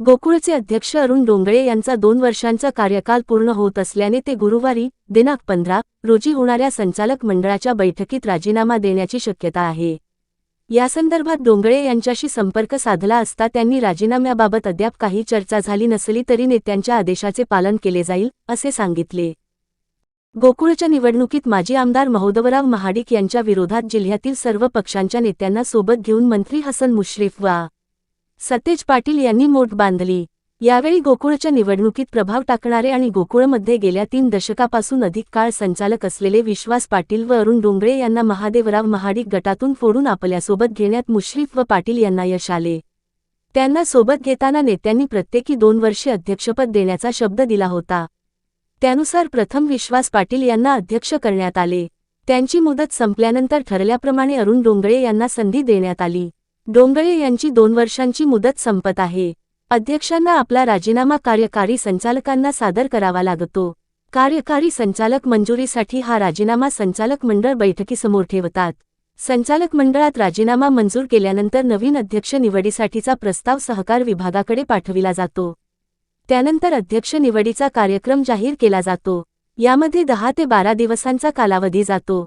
गोकुळचे अध्यक्ष अरुण डोंगळे यांचा दोन वर्षांचा कार्यकाल पूर्ण होत असल्याने ते गुरुवारी दिनांक पंधरा रोजी होणाऱ्या संचालक मंडळाच्या बैठकीत राजीनामा देण्याची शक्यता आहे. यासंदर्भात डोंगळे यांच्याशी संपर्क साधला असता त्यांनी राजीनाम्याबाबत अद्याप काही चर्चा झाली नसली तरी नेत्यांच्या आदेशाचे पालन केले जाईल असे सांगितले. गोकुळच्या निवडणुकीत माजी आमदार महोदवराव महाडिक यांच्या विरोधात जिल्ह्यातील सर्व पक्षांच्या नेत्यांना सोबत घेऊन मंत्री हसन मुश्रीफ वा सतेज पाटील यांनी मोठ बांधली. यावेळी गोकुळच्या निवडणुकीत प्रभाव टाकणारे आणि गोकुळमध्ये गेल्या तीन दशकापासून अधिक काळ संचालक असलेले विश्वास पाटील व अरुण डोंगळे यांना महादेवराव महाडिक गटातून फोडून आपल्यासोबत घेण्यात मुश्रीफ व पाटील यांना यश आले. त्यांना सोबत घेताना नेत्यांनी प्रत्येकी दोन वर्षे अध्यक्षपद देण्याचा शब्द दिला होता. त्यानुसार प्रथम विश्वास पाटील यांना अध्यक्ष करण्यात आले. त्यांची मुदत संपल्यानंतर ठरल्याप्रमाणे अरुण डोंगळे यांना संधी देण्यात आली. डोंगळे यांची दोन वर्षांची मुदत संपत आहे. अध्यक्षांना आपला राजीनामा कार्यकारी संचालकांना सादर करावा लागतो. कार्यकारी संचालक मंजुरीसाठी हा राजीनामा संचालक मंडळ बैठकीसमोर ठेवतात. संचालक मंडळात राजीनामा मंजूर केल्यानंतर नवीन अध्यक्ष निवडीसाठीचा प्रस्ताव सहकार विभागाकडे पाठविला जातो. त्यानंतर अध्यक्ष निवडीचा कार्यक्रम जाहीर केला जातो. यामध्ये दहा ते बारा दिवसांचा कालावधी जातो.